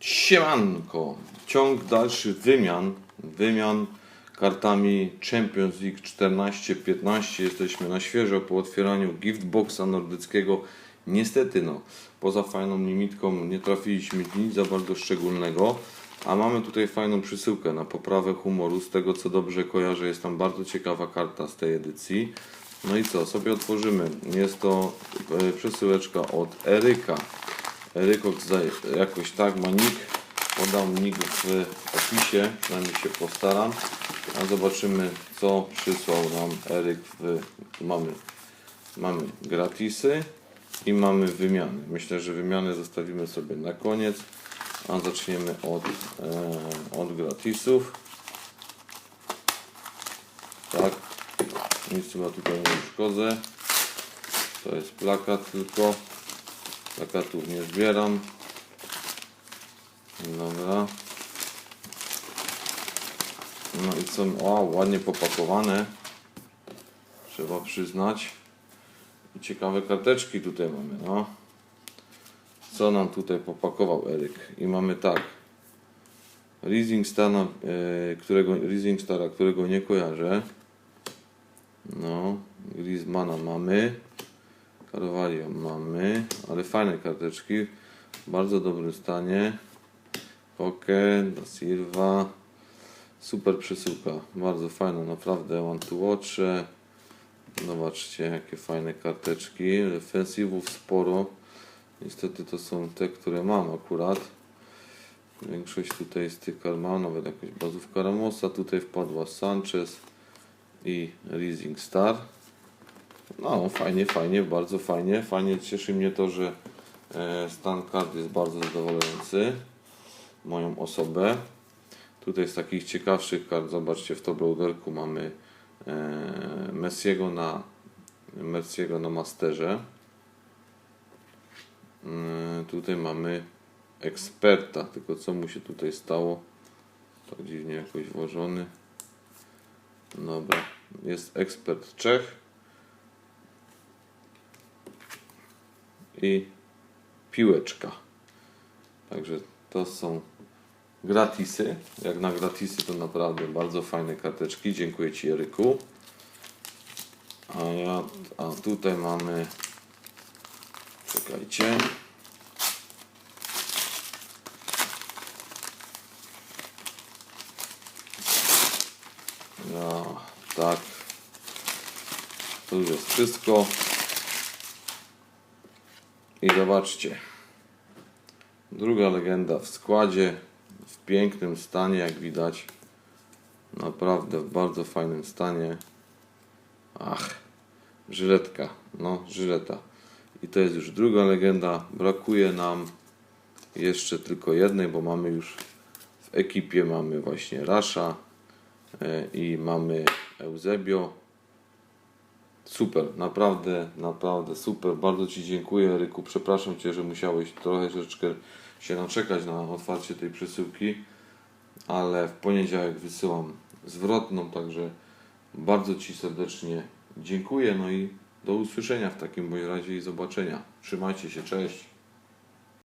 Siemanko, ciąg dalszy wymian, wymian kartami Champions League 14-15. Jesteśmy na świeżo po otwieraniu giftboxa nordyckiego. Niestety no, poza fajną limitką nie trafiliśmy nic za bardzo szczególnego, a mamy tutaj fajną przysyłkę na poprawę humoru. Z tego co dobrze kojarzę, jest tam bardzo ciekawa karta z tej edycji. No i co, sobie otworzymy. Jest to e, przesyłeczka od Eryka. Rykok jakoś tak ma nick. Podam nick w opisie, przynajmniej się postaram. A zobaczymy co przysłał nam Eryk w... Mamy, mamy gratisy i mamy wymiany. Myślę, że wymiany zostawimy sobie na koniec. A zaczniemy od, e, od gratisów. Tak. Nic chyba tutaj nie uszkodzę. To jest plakat tylko. Plakatów nie zbieram. Dobra. No i co? O, ładnie popakowane. Trzeba przyznać. I ciekawe karteczki tutaj mamy, no. Co nam tutaj popakował Eryk? I mamy tak. Rising Stara, e, którego, Rising Stara, którego nie kojarzę. No, Griezmana mamy. Carvalho mamy, ale fajne karteczki. W bardzo dobrym stanie. Koke, Da Silva. Super przesyłka. Bardzo fajna, naprawdę. One to watch. Zobaczcie, jakie fajne karteczki. Defensywów sporo. Niestety to są te, które mam akurat. Większość tutaj z tych kar nawet jakaś bazówka Ramosa. Tutaj wpadła Sanchez i Rising Star. No, fajnie, fajnie, bardzo fajnie. Fajnie cieszy mnie to, że e, stan kart jest bardzo zadowalający. Moją osobę. Tutaj z takich ciekawszych kart, zobaczcie, w top loaderku mamy e, Messiego na Messiego na Masterze. E, tutaj mamy eksperta, tylko co mu się tutaj stało? Tak dziwnie jakoś włożony. Dobra, jest ekspert Czech. I piłeczka. Także to są gratisy. Jak na gratisy to naprawdę bardzo fajne karteczki. Dziękuję Ci Eryku. A ja, a tutaj mamy czekajcie. No, tak. Tu jest wszystko. I zobaczcie. Druga legenda w składzie, w pięknym stanie, jak widać. Naprawdę w bardzo fajnym stanie. Ach, żyletka. No, żyleta. I to jest już druga legenda. Brakuje nam jeszcze tylko jednej, bo mamy już w ekipie mamy właśnie Rasha e, i mamy Eusebio. Super, naprawdę, naprawdę super. Bardzo Ci dziękuję, Ryku. Przepraszam Cię, że musiałeś trochę troszeczkę się naczekać na otwarcie tej przesyłki, ale w poniedziałek wysyłam zwrotną, także bardzo Ci serdecznie dziękuję. No i do usłyszenia w takim bądź razie i zobaczenia. Trzymajcie się, cześć.